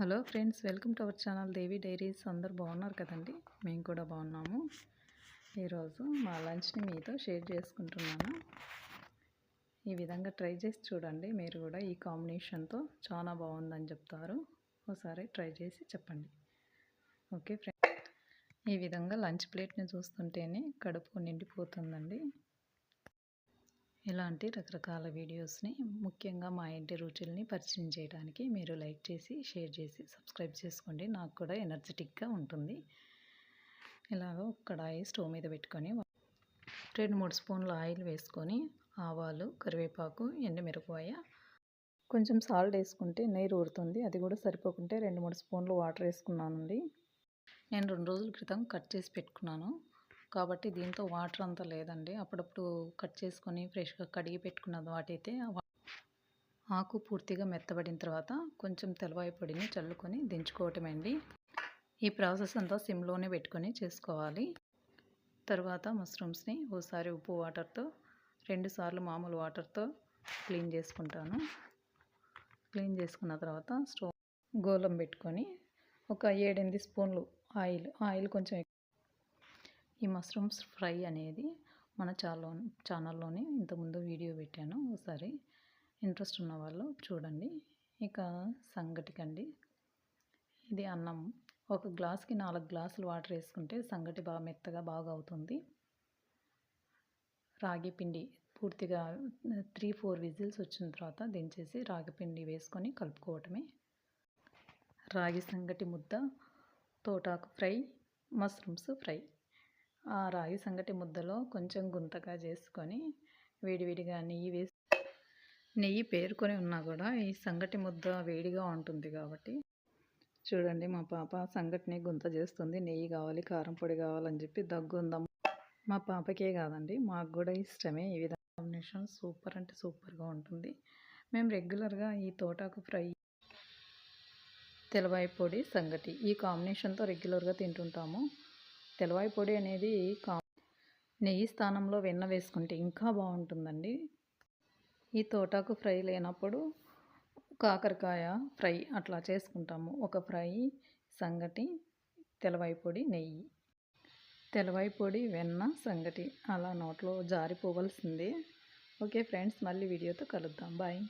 Hello friends welcome to our channel Devi diaries. అందరు బాగున్నారు కదండి? మేము కూడా బాగున్నాము. ఈరోజు మా లంచ్ని మీతో షేర్ చేసుకుంటున్నాను. ఈ విధంగా ట్రై చేసి చూడండి. మీరు కూడా ఈ కాంబినేషన్తో చాలా బాగుందని చెప్తారు. ఒకసారి ట్రై చేసి చెప్పండి. ఓకే ఫ్రెండ్స్ ఈ విధంగా లంచ్ ప్లేట్ని చూస్తుంటేనే కడుపు నిండిపోతుందండి. ఇలాంటి రకరకాల వీడియోస్ని ముఖ్యంగా మా ఇంటి రుచుల్ని పరిచయం చేయడానికి మీరు లైక్ చేసి షేర్ చేసి సబ్స్క్రైబ్ చేసుకోండి. నాకు కూడా ఎనర్జెటిక్గా ఉంటుంది. ఇలాగ కడాయి స్టవ్ మీద పెట్టుకొని రెండు మూడు స్పూన్ల ఆయిల్ వేసుకొని ఆవాలు కరివేపాకు ఎండుమిరపకాయ కొంచెం సాల్ట్ వేసుకుంటే నీరు ఊరుతుంది. అది కూడా సరిపోకుంటే రెండు మూడు స్పూన్లు వాటర్ వేసుకున్నానండి. నేను రెండు రోజుల క్రితం కట్ చేసి పెట్టుకున్నాను. కాబట్టి దీంతో వాటర్ అంతా లేదండి. అప్పుడప్పుడు కట్ చేసుకొని ఫ్రెష్గా కడిగి పెట్టుకున్న వాటైతే ఆకు పూర్తిగా మెత్తబడిన తర్వాత కొంచెం తెలవాయి పొడిని చల్లుకొని దించుకోవటమే అండి ఈ ప్రాసెస్ అంతా సిమ్లోనే పెట్టుకొని చేసుకోవాలి. తర్వాత మష్రూమ్స్ని ఓసారి ఉప్పు వాటర్తో రెండుసార్లు మామూలు వాటర్తో క్లీన్ చేసుకుంటాను. క్లీన్ చేసుకున్న తర్వాత స్టవ్ గోలం పెట్టుకొని ఒక ఏడెనిమిది స్పూన్లు ఆయిల్ ఆయిల్ కొంచెం ఈ మష్రూమ్స్ ఫ్రై అనేది మన ఛానల్లో ఛానల్లోనే ఇంతకుముందు వీడియో పెట్టాను. ఒకసారి ఇంట్రెస్ట్ ఉన్న వాళ్ళు చూడండి. ఇక సంగటికండి. ఇది అన్నం. ఒక గ్లాస్కి నాలుగు గ్లాసులు వాటర్ వేసుకుంటే సంగటి బాగా మెత్తగా బాగా అవుతుంది. రాగి పిండి పూర్తిగా త్రీ ఫోర్ విజిల్స్ వచ్చిన తర్వాత దించేసి రాగి పిండి వేసుకొని కలుపుకోవటమే. రాగి సంగటి ముద్ద తోటాకు ఫ్రై మష్రూమ్స్ ఫ్రై. ఆ రాగి సంగటి ముద్దలో కొంచెం గుంతగా చేసుకొని వేడివేడిగా నెయ్యి వేసి నెయ్యి పేరుకొని ఉన్నా కూడా ఈ సంగటి ముద్ద వేడిగా ఉంటుంది కాబట్టి. చూడండి మా పాప సంగటిని గుంత చేస్తుంది. నెయ్యి కావాలి కారం పొడి కావాలని చెప్పి దగ్గు ఉందాం? మా పాపకే కాదండి మాకు కూడా ఇష్టమే ఈ విధంగా కాంబినేషన్ సూపర్ అంటే సూపర్గా ఉంటుంది. మేము రెగ్యులర్గా ఈ తోటాకు ఫ్రై తెలవాయి పొడి సంగటి ఈ కాంబినేషన్తో రెగ్యులర్గా తింటుంటాము. తెలవాయి పొడి అనేది కా నెయ్యి స్థానంలో వెన్న వేసుకుంటే ఇంకా బాగుంటుందండి. ఈ తోటాకు ఫ్రై లేనప్పుడు కాకరకాయ ఫ్రై అట్లా చేసుకుంటాము. ఒక ఫ్రై సంగటి తెలవాయి పొడి నెయ్యి. తెలవాయి పొడి వెన్న సంగటి అలా నోట్లో జారిపోవలసిందే. ఓకే ఫ్రెండ్స్ మళ్ళీ వీడియోతో కలుద్దాం. బాయ్.